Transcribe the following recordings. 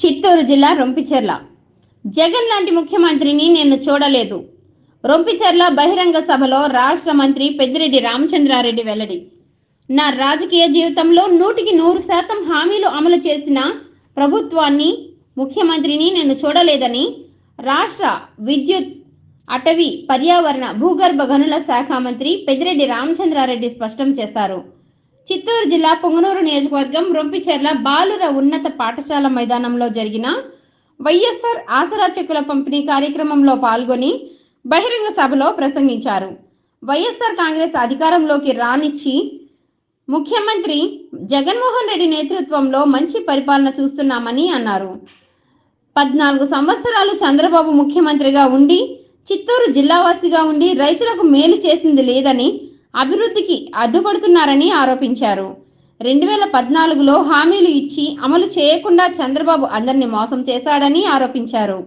చిత్తూరు జిల్లా రొంపిచెర్ల. జగన్ లాంటి ముఖ్యమంత్రిని నేను చూడలేదు. రొంపిచెర్ల బహిరంగ సభలో రాష్ట్ర మంత్రి పెద్దిరెడ్డి రామచంద్రారెడ్డి వెల్లడి. నా రాజకీయ జీవితంలో నూటికి నూరు శాతం హామీలు అమలు చేసిన ప్రభుత్వాన్ని ముఖ్యమంత్రిని నేను చూడలేదని రాష్ట్ర విద్యుత్ అటవీ పర్యావరణ భూగర్భ గనుల శాఖ మంత్రి పెద్దిరెడ్డి రామచంద్రారెడ్డి స్పష్టం చేశారు. చిత్తూరు జిల్లా పొంగనూరు నియోజకవర్గం రొంపిచెర్ల బాలుర ఉన్నత పాఠశాల మైదానంలో జరిగిన వైఎస్ఆర్ ఆసరా చెక్కుల పంపిణీ కార్యక్రమంలో పాల్గొని బహిరంగ సభలో ప్రసంగించారు. వైఎస్ఆర్ కాంగ్రెస్ అధికారంలోకి రానిచ్చి ముఖ్యమంత్రి జగన్మోహన్ రెడ్డి నేతృత్వంలో మంచి పరిపాలన చూస్తున్నామని అన్నారు. పద్నాలుగు సంవత్సరాలు చంద్రబాబు ముఖ్యమంత్రిగా ఉండి చిత్తూరు జిల్లావాసిగా ఉండి రైతులకు మేలు చేసింది లేదని అభివృద్ధికి అడ్డుపడుతున్నారని ఆరోపించారు. రెండు వేల పద్నాలుగులో హామీలు ఇచ్చి అమలు చేయకుండా చంద్రబాబు అందరిని మోసం చేశాడని ఆరోపించారు.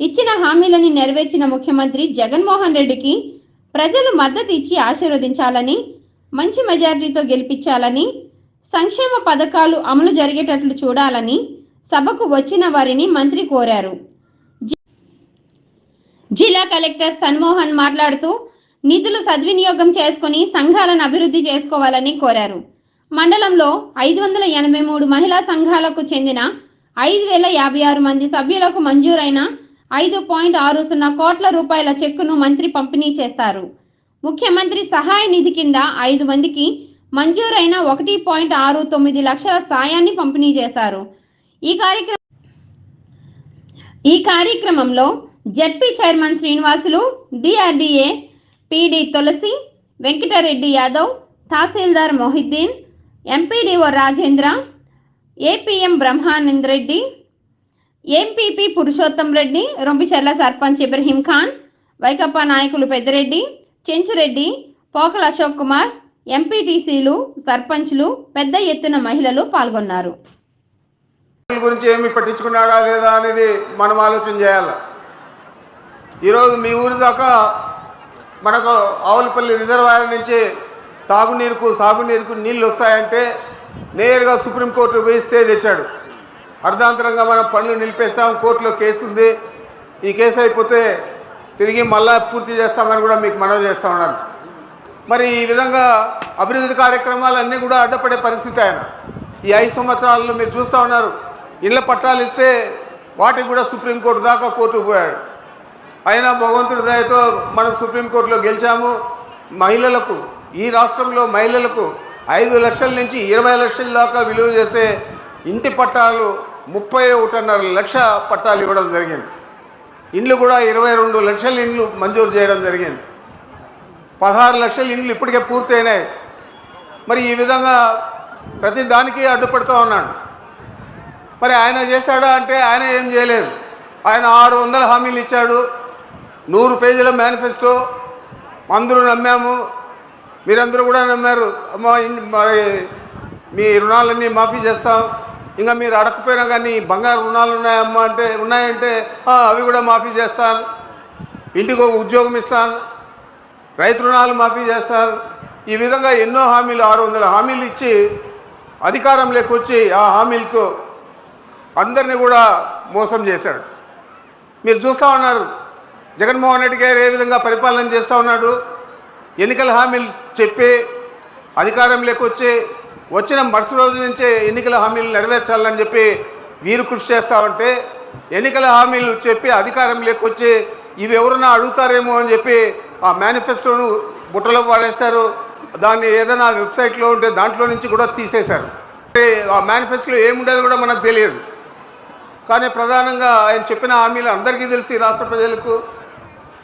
ఇచ్చిన హామీలని నెరవేర్చిన ముఖ్యమంత్రి జగన్మోహన్ రెడ్డికి ప్రజలు మద్దతు ఇచ్చి ఆశీర్వదించాలని మంచి మెజారిటీతో గెలిపించాలని సంక్షేమ పథకాలు అమలు జరిగేటట్లు చూడాలని సభకు వచ్చిన వారిని మంత్రి కోరారు. జి- జిల్లా కలెక్టర్ సన్మోహన్ మాట్లాడుతూ నిధులు సద్వినియోగం చేసుకుని సంఘాలను అభివృద్ధి చేసుకోవాలని కోరారు. మండలంలో ఐదు వందల ఎనభై మూడు మహిళా సంఘాలకు చెందిన ఐదు వేల యాభై ఆరు మంది సభ్యులకు మంజూరైన ఐదు పాయింట్ ఆరు సున్నా కోట్ల రూపాయల చెక్కును మంత్రి పంపిణీ చేస్తారు. ముఖ్యమంత్రి సహాయ నిధి కింద ఐదు మందికి మంజూరైన ఒకటి పాయింట్ ఆరు తొమ్మిది లక్షల సాయాన్ని పంపిణీ చేశారు. ఈ కార్యక్రమం ఈ కార్యక్రమంలో ZP chairman Srinivasulu DRDA PD Tulasi Venkatareddy Yadav తహసీల్దార్ Mohiddin MPDO Rajendra APM Brahmanand Reddy MPP Purushottam Reddy Rompicherla sarpanch Ibrahim Khan వైకప్పా నాయకులు పెద్దిరెడ్డి చెంచురెడ్డి పోకల అశోక్ కుమార్ ఎంపీటీసీలు సర్పంచ్లు పెద్ద ఎత్తున మహిళలు పాల్గొన్నారు. గురించి ఏమి పట్టించుకున్నాడా లేదా అనేది మనం ఆలోచన చేయాలి? ఈరోజు మీ ఊరి దాకా మనకు ఆవులపల్లి రిజర్వాయర్ నుంచి తాగునీరుకు సాగునీరుకు నీళ్ళు వస్తాయంటే నేరుగా సుప్రీంకోర్టు పోయి స్టే తెచ్చాడు. అర్ధాంతరంగా మనం పనులు నిలిపేస్తాం కోర్టులో కేసు ఉంది. ఈ కేసు అయిపోతే తిరిగి మళ్ళా పూర్తి చేస్తామని కూడా మీకు మనవి చేస్తా ఉన్నాను. మరి ఈ విధంగా అభివృద్ధి కార్యక్రమాలన్నీ కూడా అడ్డపడే పరిస్థితి ఆయన. ఈ ఐదు సంవత్సరాల్లో మీరు చూస్తూ ఉన్నారు ఇళ్ళ పట్టాలు ఇస్తే వాటికి కూడా సుప్రీంకోర్టు దాకా కోర్టుకు పోయాడు. అయినా భగవంతుడి దయతో మనం సుప్రీంకోర్టులో గెలిచాము. మహిళలకు ఈ రాష్ట్రంలో మహిళలకు ఐదు లక్షల నుంచి ఇరవై లక్షల దాకా విలువ చేసే ఇంటి పట్టాలు ముప్పై ఒకటిన్నర లక్ష పట్టాలు ఇవ్వడం జరిగింది. ఇండ్లు కూడా ఇరవై రెండు లక్షల ఇండ్లు మంజూరు చేయడం జరిగింది. పదహారు లక్షల ఇండ్లు ఇప్పటికే పూర్తయినాయి. మరి ఈ విధంగా ప్రతి దానికి అడ్డుపడుతూ ఉన్నాడు. మరి ఆయన చేశాడా అంటే ఆయన ఏం చేయలేదు. ఆయన ఆరు వందల హామీలు ఇచ్చాడు. నూరు పేజీల మేనిఫెస్టో అందరూ నమ్మాము. మీరందరూ కూడా నమ్మారు. అమ్మా మరి మీ రుణాలన్నీ మాఫీ చేస్తాం. ఇంకా మీరు అడగకపోయినా కానీ బంగారు రుణాలు ఉన్నాయమ్మా అంటే ఉన్నాయంటే అవి కూడా మాఫీ చేస్తాను ఇంటికి ఒక ఉద్యోగం ఇస్తాను రైతు రుణాలు మాఫీ చేస్తారు ఈ విధంగా ఎన్నో హామీలు ఆరు వందల హామీలు ఇచ్చి అధికారంలోకి వచ్చి ఆ హామీలతో అందరినీ కూడా మోసం చేశాడు. మీరు చూస్తూ ఉన్నారు. జగన్మోహన్ రెడ్డి గారు ఏ విధంగా పరిపాలన చేస్తూ ఉన్నాడు? ఎన్నికల హామీలు చెప్పి అధికారంలోకి వచ్చి వచ్చిన మరుసటి రోజు నుంచే ఎన్నికల హామీలు నెరవేర్చాలని చెప్పి వీరు కృషి చేస్తూ ఉంటే ఎన్నికల హామీలు చెప్పి అధికారం లేకొచ్చి ఇవి ఎవరన్నా అడుగుతారేమో అని చెప్పి ఆ మేనిఫెస్టోను బుట్టలో పాడేస్తారు దాన్ని ఏదైనా వెబ్సైట్లో ఉంటే దాంట్లో నుంచి కూడా తీసేశారు. ఆ మేనిఫెస్టోలో ఏముండేది కూడా మనకు తెలియదు. కానీ ప్రధానంగా ఆయన చెప్పిన హామీలు అందరికీ తెలిసి రాష్ట్ర ప్రజలకు.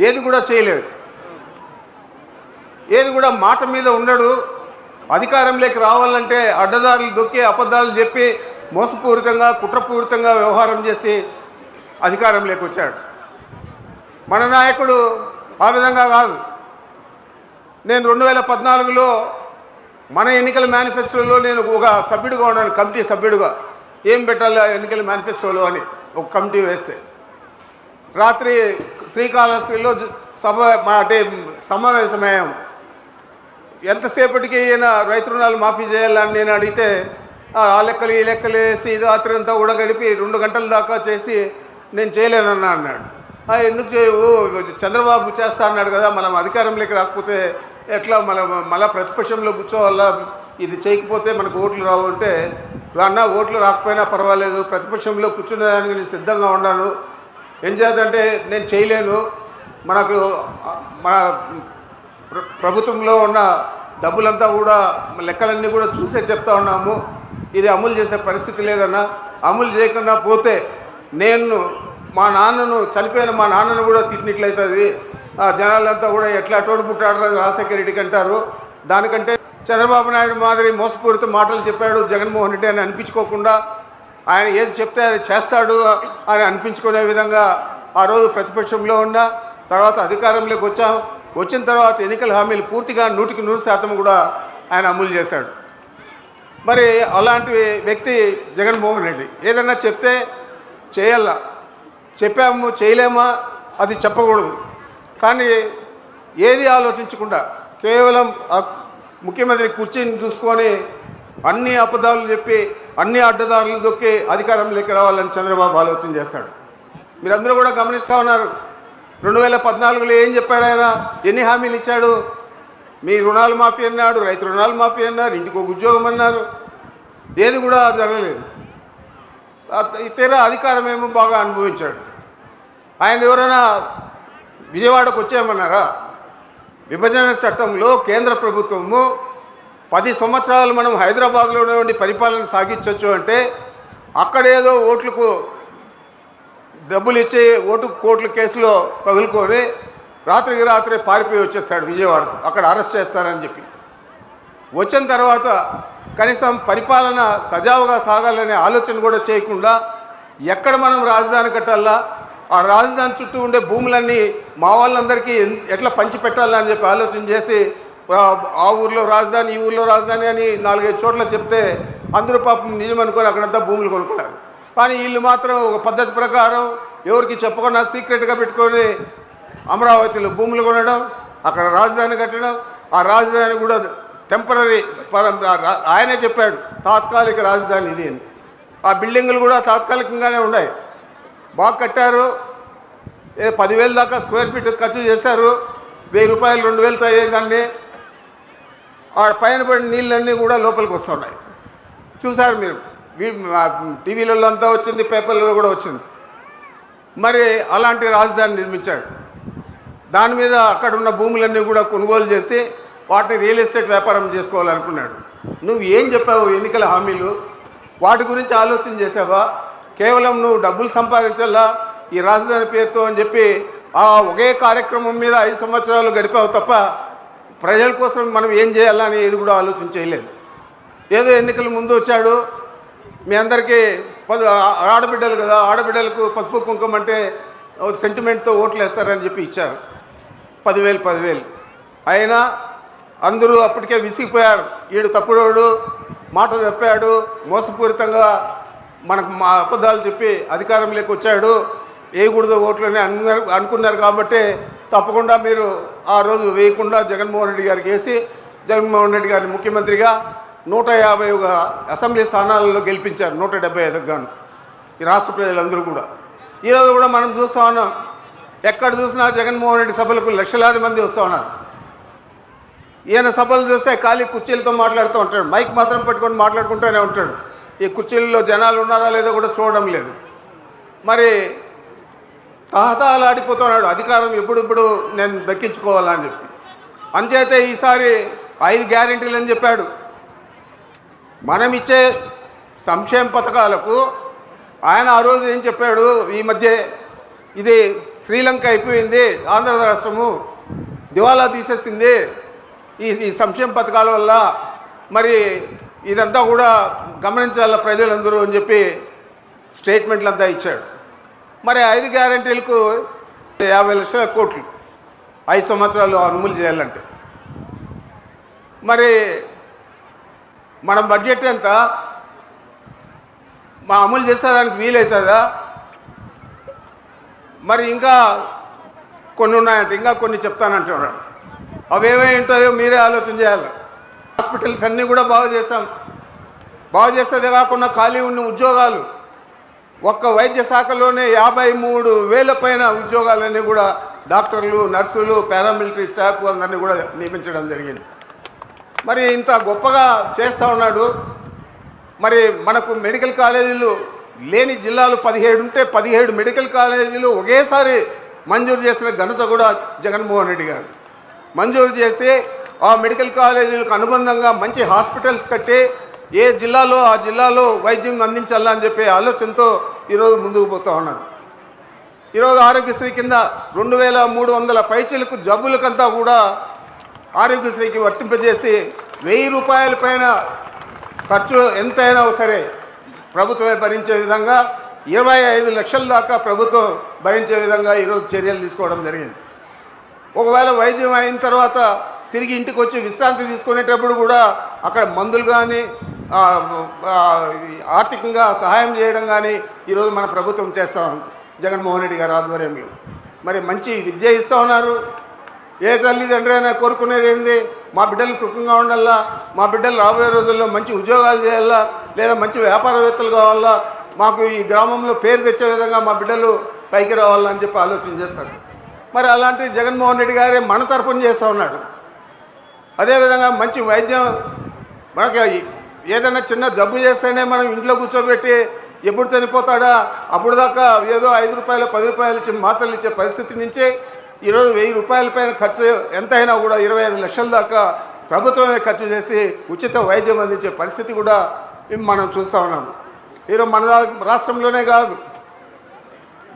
ఏది కూడా చేయలేదు. ఏది కూడా మాట మీద ఉండడు. అధికారంలోకి రావాలంటే అడ్డదారులు దొక్కి అబద్ధాలు చెప్పి మోసపూరితంగా కుట్రపూరితంగా వ్యవహారం చేసి అధికారంలోకి వచ్చాడు. మన నాయకుడు ఆ విధంగా కాదు. నేను రెండు వేల పద్నాలుగులో మన ఎన్నికల మేనిఫెస్టోలో నేను ఒక సభ్యుడిగా ఉన్నాను కమిటీ సభ్యుడిగా. ఏం పెట్టాలి ఎన్నికల మేనిఫెస్టోలో అని ఒక కమిటీ వేస్తే. రాత్రి శ్రీకాళహస్తిలో సభ అంటే సమావేశమయ్యాం. ఎంతసేపటికి ఈయన రైతు రుణాలు మాఫీ చేయాలని నేను అడిగితే ఆ లెక్కలు ఈ లెక్కలు వేసి రాత్రి అంతా కూడా గడిపి రెండు గంటల దాకా చేసి నేను చేయలేనన్నా అన్నాడు. ఎందుకు చేయవు? చంద్రబాబు చేస్తా అన్నాడు కదా మనం అధికారంలోకి రాకపోతే ఎట్లా? మన మళ్ళా ప్రతిపక్షంలో కూర్చోవాలా? ఇది చేయకపోతే మనకు ఓట్లు రావు అంటే అన్న ఓట్లు రాకపోయినా పర్వాలేదు ప్రతిపక్షంలో కూర్చునేదానికి నేను సిద్ధంగా ఉన్నాను. ఏం చేద్దంటే నేను చేయలేను. మనకు మన ప్రభుత్వంలో ఉన్న డబ్బులంతా కూడా లెక్కలన్నీ కూడా చూసే చెప్తా ఉన్నాము. ఇది అమలు చేసే పరిస్థితి లేదన్నా అమలు చేయకుండా పోతే నేను మా నాన్నను చనిపోయిన మా నాన్నను కూడా తిట్టినట్లయితుంది. ఆ జనాలంతా కూడా ఎట్లా అటువంటి పుట్టాడు రాజశేఖర రెడ్డికి అంటారు దానికంటే చంద్రబాబు నాయుడు మాదిరి మోసపూరిత మాటలు చెప్పాడు జగన్మోహన్ రెడ్డి అని అనిపించుకోకుండా ఆయన ఏది చెప్తే అది చేస్తాడు అని అనిపించుకునే విధంగా ఆ రోజు ప్రతిపక్షంలో ఉన్న తర్వాత అధికారంలోకి వచ్చాం. వచ్చిన తర్వాత ఎన్నికల హామీలు పూర్తిగా నూటికి నూరు శాతం కూడా ఆయన అమలు చేశాడు. మరి అలాంటి వ్యక్తి జగన్మోహన్ రెడ్డి ఏదన్నా చెప్తే చేయాల? చెప్పాము చేయలేమా? అది చెప్పకూడదు. కానీ ఏది ఆలోచించకుండా కేవలం ముఖ్యమంత్రి కుర్చీని చూసుకొని అన్ని అబద్ధాలు చెప్పి అన్ని అడ్డదారులు దొక్కి అధికారంలోకి రావాలని చంద్రబాబు ఆలోచన చేస్తాడు. మీరందరూ కూడా గమనిస్తూ ఉన్నారు. రెండు వేల పద్నాలుగులో ఏం చెప్పాడు ఆయన? ఎన్ని హామీలు ఇచ్చాడు? మీ రుణాలు మాఫీ అన్నాడు రైతు రుణాలు మాఫీ అన్నారు ఇంటికి ఒక ఉద్యోగం అన్నారు. ఏది కూడా జరగలేదు. ఆ- తీరా అధికారం ఏమో బాగా అనుభవించాడు. ఆయన ఎవరైనా విజయవాడకు వచ్చేయమన్నారా విభజన చట్టంలో కేంద్ర ప్రభుత్వము పది సంవత్సరాలు మనం హైదరాబాద్లో ఉన్నటువంటి పరిపాలన సాగించవచ్చు అంటే అక్కడేదో ఓట్లకు డబ్బులు ఇచ్చి ఓటు కోట్ల కేసులో తగులుకొని రాత్రికి రాత్రే పారిపోయి వచ్చేస్తాడు విజయవాడకు. అక్కడ అరెస్ట్ చేస్తారని చెప్పి. వచ్చిన తర్వాత కనీసం పరిపాలన సజావుగా సాగాలనే ఆలోచన కూడా చేయకుండా ఎక్కడ మనం రాజధాని కట్టాలా? ఆ రాజధాని చుట్టూ ఉండే భూములన్నీ మా వాళ్ళందరికీ ఎట్లా పంచిపెట్టాలని చెప్పి ఆలోచన చేసి ఆ, ఊర్లో రాజధాని ఈ ఊర్లో రాజధాని అని నాలుగైదు చోట్ల చెప్తే అందరూ పాపం నిజం అనుకొని అక్కడంతా భూములు కొనుక్కున్నారు. కానీ వీళ్ళు మాత్రం ఒక పద్ధతి ప్రకారం ఎవరికి చెప్పకుండా సీక్రెట్గా పెట్టుకొని అమరావతిలో భూములు కొనడం అక్కడ రాజధాని కట్టడం ఆ రాజధాని కూడా టెంపరీ ఆయనే చెప్పాడు తాత్కాలిక రాజధాని ఇది అని. ఆ బిల్డింగులు కూడా తాత్కాలికంగానే ఉన్నాయి. బాగా కట్టారు ఏ పదివేల దాకా స్క్వేర్ ఫీట్ ఖర్చు చేశారు వెయ్యి రూపాయలు రెండు వేలతో అయ్యేదాన్ని ఆ పైన పడిన నీళ్ళన్నీ కూడా లోపలికి వస్తున్నాయి. చూసారు మీరు? టీవీలలో అంతా వచ్చింది పేపర్లలో కూడా వచ్చింది. మరి అలాంటి రాజధాని నిర్మించాడు. దాని మీద అక్కడ ఉన్న భూములన్నీ కూడా కొనుగోలు చేసి వాటిని రియల్ ఎస్టేట్ వ్యాపారం చేసుకోవాలనుకున్నాడు. నువ్వు ఏం చెప్పావు ఎన్నికల హామీలు? వాటి గురించి ఆలోచన చేసావా? కేవలం నువ్వు డబ్బులు సంపాదించాలా ఈ రాజధాని పేరుతో అని చెప్పి ఆ ఒకే కార్యక్రమం మీద ఐదు సంవత్సరాలు గడిపావు తప్ప ప్రజల కోసం మనం ఏం చేయాలని ఏది కూడా ఆలోచన చేయలేదు. ఏదో ఎన్నికల ముందు వచ్చాడు మీ అందరికీ ఆడబిడ్డలు కదా ఆడబిడ్డలకు పసుపు కుంకుమ అంటే సెంటిమెంట్తో ఓట్లు వేస్తారని చెప్పి ఇచ్చారు. పదివేలు పదివేలు. అయినా అందరూ అప్పటికే విసిగిపోయారు. ఈడు తప్పుడోడు మాట చెప్పాడు మోసపూరితంగా మనకు మా అబద్ధాలు చెప్పి అధికారంలోకి వచ్చాడు. వేయకూడదు ఓట్లని అన్నారు అనుకున్నారు కాబట్టి తప్పకుండా మీరు ఆ రోజు వేయకుండా జగన్మోహన్ రెడ్డి గారికి వేసి జగన్మోహన్ రెడ్డి గారిని ముఖ్యమంత్రిగా నూట యాభై ఒక అసెంబ్లీ స్థానాలలో గెలిపించారు నూట డెబ్బై ఐదుకు గాను. ఈ రాష్ట్ర ప్రజలందరూ కూడా. ఈరోజు కూడా మనం చూస్తూ ఉన్నాం. ఎక్కడ చూసినా జగన్మోహన్ రెడ్డి సభలకు లక్షలాది మంది వస్తూ ఉన్నారు. ఈయన సభలు చూస్తే ఖాళీ కుర్చీలతో మాట్లాడుతూ ఉంటాడు. మైక్ మాత్రం పెట్టుకొని మాట్లాడుకుంటూనే ఉంటాడు. ఈ కుర్చీల్లో జనాలు ఉన్నారా లేదో కూడా చూడడం లేదు. మరి తహతాలాడిపోతున్నాడు అధికారం ఎప్పుడెప్పుడు నేను దక్కించుకోవాలని చెప్పి. అంచేతే ఈసారి ఐదు గ్యారెంటీలు అని చెప్పాడు. మనం ఇచ్చే సంక్షేమ పథకాలకు ఆయన ఆ రోజు ఏం చెప్పాడు? ఈ మధ్య ఇది శ్రీలంక అయిపోయింది ఆంధ్ర రాష్ట్రము దివాలా తీసేసింది. ఈ ఈ సంక్షేమ పథకాల వల్ల మరి ఇదంతా కూడా గమనించాల ప్రజలందరూ అని చెప్పి స్టేట్మెంట్లు అంతా ఇచ్చాడు. మరి ఐదు గ్యారంటీలకు యాభై లక్షల కోట్లు. ఐదు సంవత్సరాలు అమలు చేయాలంటే. మరి మన బడ్జెట్ ఎంత? మా అమలు చేసేదానికి వీలవుతుందా మరి ఇంకా కొన్ని ఉన్నాయంట ఇంకా కొన్ని చెప్తానంటున్నాడు అవేమై ఉంటాయో మీరే ఆలోచన చేయాలి. హాస్పిటల్స్ అన్నీ కూడా బాగు చేస్తాం. బాగు చేస్తే కాకుండా ఖాళీ ఉన్న ఉద్యోగాలు ఒక్క వైద్య శాఖలోనే యాభై మూడు వేల పైన ఉద్యోగాలన్నీ కూడా డాక్టర్లు నర్సులు పారామిలిటరీ స్టాఫ్ అందరినీ కూడా నియమించడం జరిగింది. మరి ఇంత గొప్పగా చేస్తూ ఉన్నాడు. మరి మనకు మెడికల్ కాలేజీలు లేని జిల్లాలు పదిహేడు ఉంటే పదిహేడు మెడికల్ కాలేజీలు ఒకేసారి మంజూరు చేసిన ఘనత కూడా జగన్మోహన్ రెడ్డి గారు. మంజూరు చేసి ఆ మెడికల్ కాలేజీలకు అనుబంధంగా మంచి హాస్పిటల్స్ కట్టి ఏ జిల్లాలో ఆ జిల్లాలో వైద్యం అందించాలని చెప్పే ఆలోచనతో ఈరోజు ముందుకు పోతూ ఉన్నాను ఈరోజు ఆరోగ్యశ్రీ కింద రెండు వేల మూడు వందల పైచలకు జబ్బులకంతా కూడా ఆరోగ్యశ్రీకి వర్తింపజేసి వెయ్యి రూపాయల పైన ఖర్చు ఎంతైనా సరే ప్రభుత్వమే భరించే విధంగా ఇరవై ఐదు లక్షల దాకా ప్రభుత్వం భరించే విధంగా ఈరోజు చర్యలు తీసుకోవడం జరిగింది. ఒకవేళ వైద్యం అయిన తర్వాత తిరిగి ఇంటికి వచ్చి విశ్రాంతి తీసుకునేటప్పుడు కూడా అక్కడ మందులు కానీ ఆర్థికంగా సహాయం చేయడం కానీ ఈరోజు మన ప్రభుత్వం చేస్తూ ఉంది. జగన్మోహన్ రెడ్డి గారి ఆధ్వర్యంలో. మరి మంచి విద్య ఇస్తూ ఉన్నారు. ఏ తల్లిదండ్రి అయినా కోరుకునేది ఏంది? మా బిడ్డలు సుఖంగా ఉండాలా? మా బిడ్డలు రాబోయే రోజుల్లో మంచి ఉద్యోగాలు చేయాలా? లేదా మంచి వ్యాపారవేత్తలు కావాలా? మాకు ఈ గ్రామంలో పేరు తెచ్చే విధంగా మా బిడ్డలు పైకి రావాలని చెప్పి ఆలోచన చేస్తారు. మరి అలాంటి జగన్మోహన్ రెడ్డి గారే మన తరఫున చేస్తూ ఉన్నాడు. అదేవిధంగా మంచి వైద్యం మనకి ఏదైనా చిన్న జబ్బు చేస్తేనే మనం ఇంట్లో కూర్చోబెట్టి ఎప్పుడు చనిపోతాడా? అప్పుడు దాకా ఏదో ఐదు రూపాయలు పది రూపాయలు ఇచ్చి మాత్రలు ఇచ్చే పరిస్థితి నుంచి ఈరోజు వెయ్యి రూపాయల పైన ఖర్చు ఎంతైనా కూడా ఇరవై ఐదు లక్షల దాకా ప్రభుత్వమే ఖర్చు చేసి ఉచిత వైద్యం అందించే పరిస్థితి కూడా మనం చూస్తూ ఉన్నాం. ఈరోజు మన రాష్ట్రంలోనే కాదు.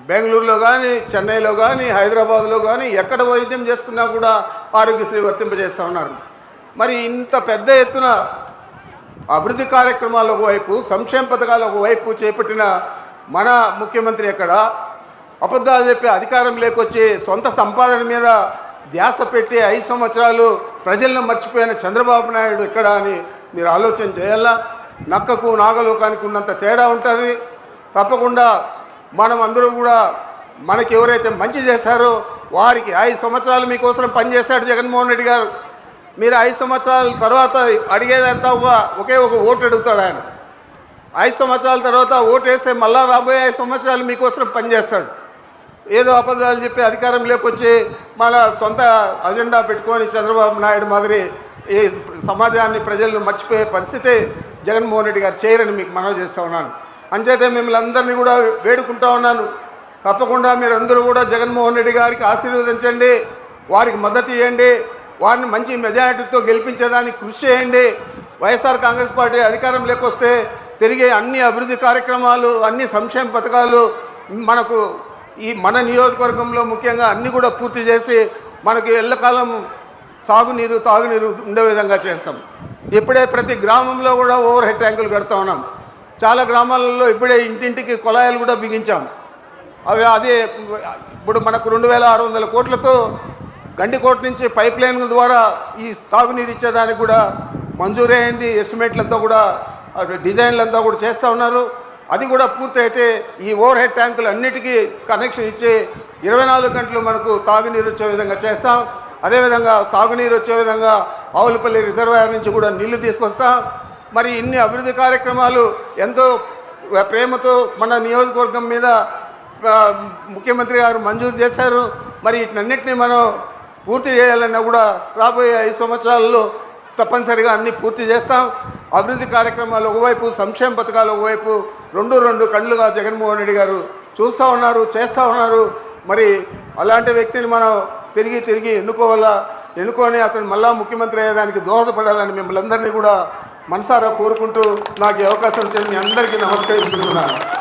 బెంగళూరులో కానీ చెన్నైలో కానీ హైదరాబాద్లో కానీ ఎక్కడ వైద్యం చేసుకున్నా కూడా ఆరోగ్యశ్రీ వర్తింపజేస్తూ ఉన్నారు. మరి ఇంత పెద్ద ఎత్తున అభివృద్ధి కార్యక్రమాలు ఒకవైపు సంక్షేమ పథకాలు ఒకవైపు చేపట్టిన మన ముఖ్యమంత్రి ఎక్కడ? అబద్ధాలు చెప్పి అధికారం లేకొచ్చి సొంత సంపాదన మీద ధ్యాస పెట్టి ఐదు సంవత్సరాలు ప్రజలను మర్చిపోయిన చంద్రబాబు నాయుడు ఎక్కడ అని మీరు ఆలోచన చేయాలా? నక్కకు నాగలోకానికి ఉన్నంత తేడా ఉంటుంది. తప్పకుండా మనం అందరూ కూడా మనకి ఎవరైతే మంచి చేశారో వారికి ఐదు సంవత్సరాలు మీకోసం పనిచేశాడు జగన్మోహన్ రెడ్డి గారు. మీరు ఐదు సంవత్సరాల తర్వాత అడిగేదంతా ఒకే ఒక ఓటు అడుగుతాడు ఆయన. ఐదు సంవత్సరాల తర్వాత ఓటు వేస్తే మళ్ళా రాబోయే ఐదు సంవత్సరాలు మీకోసం పనిచేస్తాడు ఏదో అబద్ధాలు చెప్పి అధికారం లేకొచ్చి మళ్ళా సొంత అజెండా పెట్టుకొని చంద్రబాబు నాయుడు మాదిరి ఈ సమాజాన్ని ప్రజలను మర్చిపోయే పరిస్థితి జగన్మోహన్ రెడ్డి గారు చేయరని మీకు మనవి చేస్తూ ఉన్నాను. అంచేతే మిమ్మల్ని అందరినీ కూడా వేడుకుంటా ఉన్నాను. తప్పకుండా మీరందరూ కూడా జగన్మోహన్ రెడ్డి గారికి ఆశీర్వదించండి. వారికి మద్దతు ఇవ్వండి వారిని మంచి మెజారిటీతో గెలిపించేదానికి కృషి చేయండి. వైఎస్ఆర్ కాంగ్రెస్ పార్టీ అధికారం లేకొస్తే తిరిగే అన్ని అభివృద్ధి కార్యక్రమాలు అన్ని సంక్షేమ పథకాలు మనకు ఈ మన నియోజకవర్గంలో ముఖ్యంగా అన్నీ కూడా పూర్తి చేసి మనకి ఎల్లకాలం సాగునీరు తాగునీరు ఉండే విధంగా చేస్తాం. ఇప్పుడే ప్రతి గ్రామంలో కూడా ఓవర్ హెడ్ ట్యాంకులు కడతా ఉన్నాం. చాలా గ్రామాలలో ఇప్పుడే ఇంటింటికి కుళాయిలు కూడా బిగించాం. అవి అదే ఇప్పుడు మనకు రెండు వేల ఆరు వందల కోట్లతో గండికోట నుంచి పైప్ లైన్ ద్వారా ఈ తాగునీరు ఇచ్చేదానికి కూడా మంజూరు అయింది. ఎస్టిమేట్లంతా కూడా డిజైన్లంతా కూడా చేస్తూ ఉన్నారు. అది కూడా పూర్తయితే ఈ ఓవర్ హెడ్ ట్యాంకులు అన్నిటికీ కనెక్షన్ ఇచ్చి ఇరవై నాలుగు గంటలు మనకు తాగునీరు వచ్చే విధంగా చేస్తాం. అదేవిధంగా సాగునీరు వచ్చే విధంగా ఆవులపల్లి రిజర్వాయర్ నుంచి కూడా నీళ్ళు తీసుకొస్తాం. మరి ఇన్ని అభివృద్ధి కార్యక్రమాలు ఎంతో ప్రేమతో మన నియోజకవర్గం మీద ముఖ్యమంత్రి గారు మంజూరు చేశారు. మరి వీటినన్నింటినీ మనం పూర్తి చేయాలన్నా కూడా రాబోయే ఐదు సంవత్సరాల్లో తప్పనిసరిగా అన్నీ పూర్తి చేస్తాం. అభివృద్ధి కార్యక్రమాలు ఒకవైపు సంక్షేమ పథకాలు ఒకవైపు రెండు రెండు కళ్ళుగా జగన్మోహన్ రెడ్డి గారు చూస్తూ ఉన్నారు చేస్తూ ఉన్నారు. మరి అలాంటి వ్యక్తిని మనం తిరిగి తిరిగి ఎన్నుకోవాలా? ఎన్నుకొని అతను మళ్ళా ముఖ్యమంత్రి అయ్యేదానికి దోహదపడాలని మిమ్మల్ని అందరినీ కూడా మనసారా కోరుకుంటూ నాకు అవకాశం ఇచ్చిన మీ అందరికీ నమస్కరిస్తున్నాను.